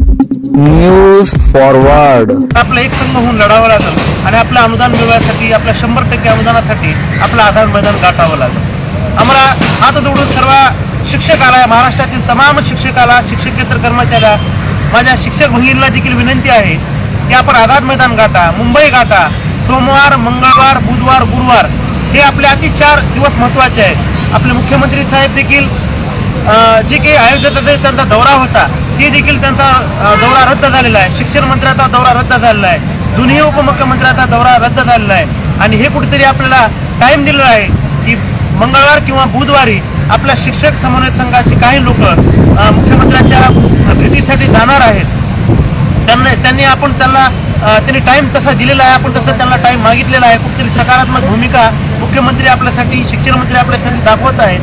News forward आपलं एक संघ होऊन लढावं लागेल आणि आपलं अनुदान मिळवण्यासाठी आपल्या शंभर टक्के अनुदानासाठी आपलं आधार मैदान गाठावं लागलं. आम्हाला हात जोडून सर्व शिक्षकाला महाराष्ट्रातील तमाम शिक्षकाला शिक्षकेतर कर्मचाऱ्याला माझ्या शिक्षक भगिनीला देखील विनंती आहे की आपण आझाद मैदान गाठा मुंबई गाठा सोमवार मंगळवार बुधवार गुरुवार हे आपले अति चार दिवस महत्त्वाचे आहेत. आपले मुख्यमंत्री साहेब देखील जे काही अयोध्येचा त्यांचा दौरा होता ते देखील त्यांचा दौरा रद्द झालेला आहे. शिक्षण मंत्र्याचा दौरा रद्द झालेला आहे. दोन्ही उपमुख्यमंत्र्याचा दौरा रद्द झालेला आहे. आणि हे कुठेतरी आपल्याला टाइम दिलेला आहे की मंगळवार किंवा बुधवारी आपल्या शिक्षक समन्वय संघाचे काही लोक मुख्यमंत्र्यांच्या भेटीसाठी जाणार आहेत. त्यांना त्यांनी आपण त्यांना त्यांनी टाईम तसा दिलेला आहे आपण तसं त्यांना टाईम मागितलेला आहे. कुठेतरी सकारात्मक भूमिका आरोग्यमंत्री आपल्यासाठी शिक्षण मंत्री आपल्यासाठी दाखवत आहेत.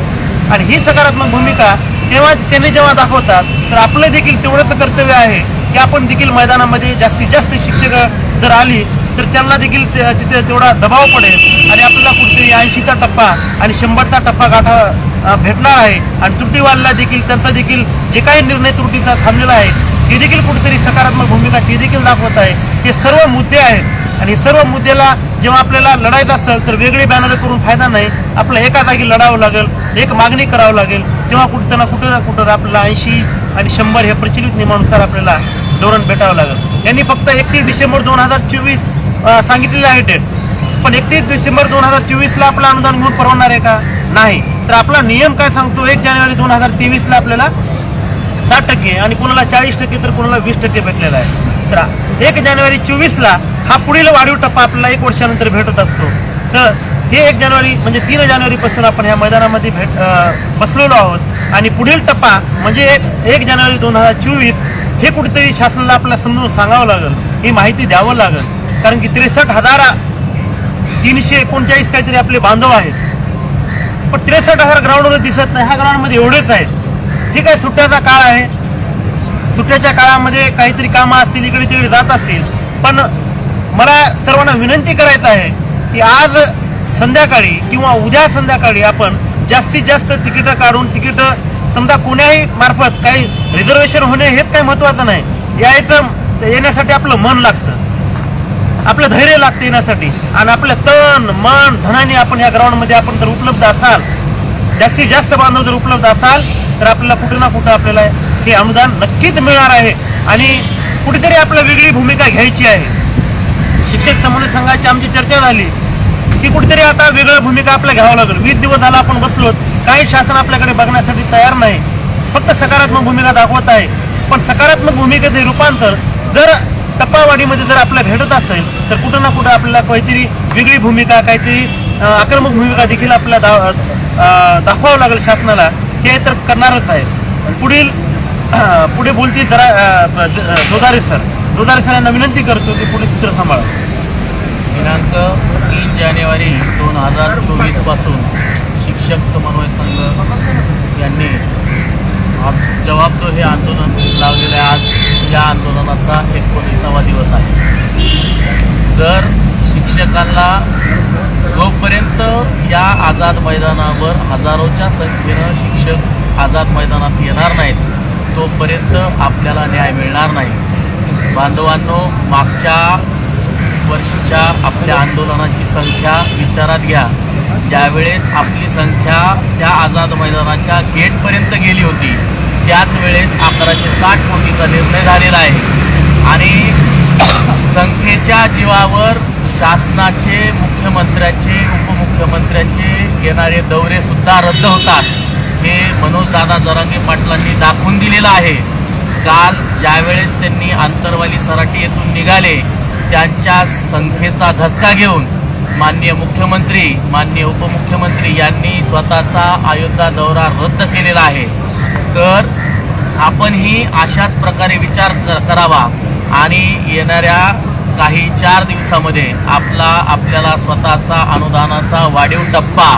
आणि ही सकारात्मक भूमिका तेव्हा त्यांनी जेव्हा दाखवतात तर आपलं देखील तेवढंच कर्तव्य आहे की आपण देखील मैदानामध्ये जास्तीत जास्त शिक्षक जर आली तर त्यांना देखील तिथे तेवढा दबाव पडेल. आणि आपल्याला कुठेतरी ऐंशीचा टप्पा आणि शंभरचा टप्पा गाठा भेटणार आहे. आणि त्रुटीवाल्याला देखील त्यांचा देखील जे काही निर्णय त्रुटीचा थांबलेला आहे ते देखील कुठेतरी सकारात्मक भूमिका ती देखील दाखवत आहे. हे सर्व मुद्दे आहेत. आणि सर्व मुद्द्याला जेव्हा आपल्याला लढायचं असेल तर वेगळे बॅनर करून फायदा नाही. आपलं एका जागी लढावं लागेल एक मागणी करावं लागेल. तेव्हा कुठं ना कुठं ना कुठं आपल्याला ऐंशी आणि शंभर हे प्रचलित नियमानुसार आपल्याला धोरण भेटावं लागेल. यांनी फक्त एकतीस डिसेंबर दोन हजार चोवीस सांगितलेलं आहे डेट. पण एकतीस डिसेंबर दोन हजार चोवीसला आपलं अनुदान घेऊन परवडणार आहे का? नाही. तर आपला नियम काय सांगतो? एक जानेवारी दोन हजार तेवीसला आपल्याला साठ टक्के आणि कोणाला चाळीस टक्के तर कोणाला वीस टक्के भेटलेला आहे. तर एक जानेवारी चोवीसला हा पुढील वाढीव टप्पा आपल्याला एक वर्षानंतर भेटत असतो. तर हे एक जानेवारी म्हणजे तीन जानेवारीपासून आपण ह्या मैदानामध्ये भेट बसलेलो आहोत. आणि पुढील टप्पा म्हणजे एक एक जानेवारी दोन हजार चोवीस हे कुठेतरी शासनाला आपल्याला समजून सांगावं लागेल. ही माहिती द्यावं लागेल. कारण की त्रेसष्ट हजार तीनशे एकोणचाळीस काहीतरी आपले बांधव आहेत. पण त्रेसष्ट हजार ग्राउंडवर दिसत नाही. ह्या ग्राउंडमध्ये एवढेच आहेत. ठीक आहे सुट्ट्याचा काळ आहे? सुट्ट्याच्या काळामध्ये काहीतरी कामं असतील इकडे तिकडे जात असतील. पण मला सर्वांना विनंती करायचं आहे की आज संध्याकाळी किंवा उद्या संध्याकाळी आपण जास्तीत जास्त तिकीटं काढून तिकीटं समजा कोण्याही मार्फत काही रिझर्वेशन होणे हेच काही महत्वाचं नाही. यायचं येण्यासाठी आपलं मन लागतं. आपलं धैर्य लागतं येण्यासाठी. आणि आपलं तन मन धनाने आपण या ग्राउंडमध्ये आपण जर उपलब्ध असाल जास्तीत जास्त बांधव जर उपलब्ध असाल तर आपल्याला कुठं ना कुठं आपल्याला हे अनुदान नक्कीच मिळणार आहे. आणि कुठेतरी आपल्याला वेगळी भूमिका घ्यायची आहे. शिक्षक समन्वय संघाची आमची चर्चा झाली. की कुठेतरी आता वेगळ्या भूमिका आपल्याला घ्यावं लागेल. वीस दिवस झाला आपण बसलो काही शासन आपल्याकडे बघण्यासाठी तयार नाही. फक्त सकारात्मक भूमिका दाखवत आहे. पण सकारात्मक भूमिकेचे रूपांतर जर टप्पावाडीमध्ये जर आपल्याला भेटत असेल तर कुठं ना कुठं आपल्याला काहीतरी वेगळी भूमिका काहीतरी आक्रमक भूमिका देखील आपल्याला दाखवावं लागेल शासनाला. हे तर करणारच आहे पुढील पुढे बोलतील जरा अं, जोदारे सर. जोदारे सर यांना विनंती करतो की पुढे सूत्र सांभाळा. दिनांक तीन जानेवारी दोन हजार चोवीसपासून शिक्षक समन्वय संघ यांनी आप- हे आंदोलन लावलेलं आहे. आज या आंदोलनाचा एकोणीसावा दिवस आहे. जर शिक्षकांना जोपर्यंत या आझाद मैदानावर हजारोच्या संख्येनं शिक्षक आझाद मैदानात येणार नाहीत तोपर्यंत आपल्याला न्याय मिळणार नाही. बांधवांनो मागच्या वर्षीच्या आपल्या आंदोलनाची संख्या विचारात घ्या. ज्यावेळेस आपली संख्या त्या आझाद मैदानाच्या गेटपर्यंत गेली होती त्याच वेळेस अकराशे साठ कोटीचा निर्णय झालेला आहे. आणि संख्येच्या जीवावर शासनाचे मुख्यमंत्र्याचे उपमुख्यमंत्र्याचे येणारे दौरेसुद्धा रद्द होतात. हे मनोजदादा जरांगे पाटलांनी दाखवून दिलेलं आहे. काल ज्यावेळेस त्यांनी आंतरवाली सराटी येथून निघाले त्यांच्या संख्येचा धसका घेऊन माननीय मुख्यमंत्री माननीय उपमुख्यमंत्री यांनी स्वतःचा अयोध्या दौरा रद्द केलेला आहे. तर आपणही अशाच प्रकारे विचार करावा आणि येणाऱ्या काही चार दिवसामध्ये आपला आपल्याला स्वतःचा अनुदानाचा वाढीव टप्पा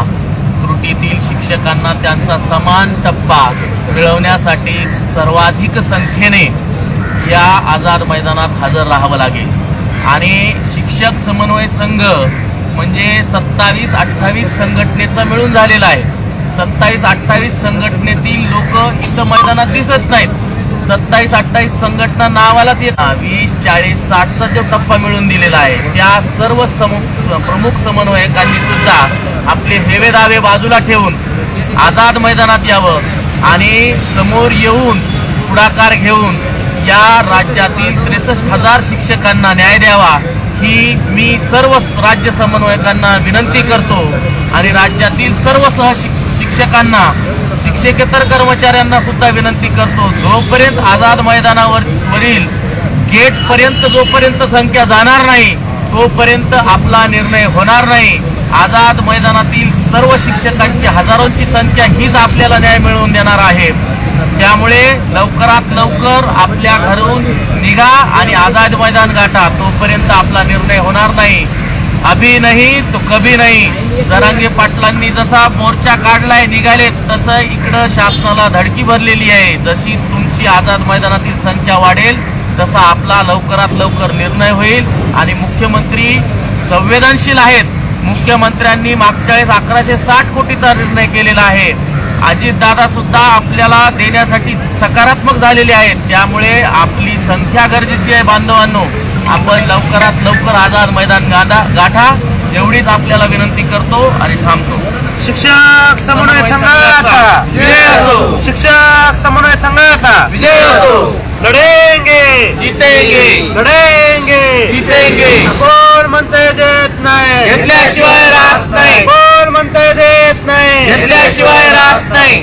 त्रुटीतील शिक्षकांना त्यांचा समान टप्पा मिळवण्यासाठी सर्वाधिक संख्येने या आझाद मैदानात हजर राहावं लागेल. आणि शिक्षक समन्वय संघ म्हणजे सत्तावीस अठ्ठावीस संघटनेचा मिळून झालेला आहे. सत्तावीस अठ्ठावीस संघटनेतील लोक इथं मैदानात दिसत नाहीत. सत्तावीस अठ्ठावीस संघटना नावालाच येत. वीस चाळीस साठचा जो टप्पा मिळून दिलेला आहे त्या सर्व प्रमुख समन्वयकांनी सुद्धा आपले हेवे दावे बाजूला ठेवून आझाद मैदानात यावं आणि समोर येऊन पुढाकार घेऊन या राज्यातील त्रेसष्ट हजार शिक्षकांना न्याय द्यावा ही मी सर्व राज्य समन्वयकांना विनंती करतो आणि राज्यातील सर्व सहशिक्षक शिक्षकांना शिक्षकेतर कर्मचाऱ्यांना सुद्धा विनंती करतो जोपर्यंत आझाद मैदानावर वरील गेट पर्यंत जोपर्यंत संख्या जाणार नाही तोपर्यंत आपला निर्णय होणार नाही. आझाद मैदानातील सर्व शिक्षकांची हजारोंची संख्या हीच आपल्याला न्याय मिळवून देणार आहे. त्यामुळे लवकरात लवकर आपल्या घरून निघा आणि आझाद मैदान गाठा तोपर्यंत आपला निर्णय होणार नाही. अभी नाही तो कभी नाही. जरांगे पाटलांनी जसा मोर्चा काढलाय निघाले तसं इकडं शासनाला धडकी भरलेली आहे. जशी तुमची आझाद मैदानातील संख्या वाढेल तसा आपला लवकरात लवकर निर्णय होईल. आणि मुख्यमंत्री संवेदनशील आहेत. मुख्यमंत्र्यांनी मागच्या वेळेस अकराशे साठ कोटीचा निर्णय केलेला आहे. अजितदादा सुद्धा आपल्याला देण्यासाठी सकारात्मक झालेले आहेत. त्यामुळे आपली संख्या गरजेची आहे बांधवांनो. आपण लवकरात लवकर आझाद मैदान गादा गाठा. एवढीच आपल्याला विनंती करतो आणि थांबतो. शिक्षक समन्वय संघाचा. असो. शिक्षक समन्वय संघाचा. विजय लढेंगे. जितेंगे. लढेंगे. जितेंगे. कोण म्हणते देत नाही? घेतल्याशिवाय राहत नाही. कोण म्हणते देत नाही? घेतल्याशिवाय राहत नाही.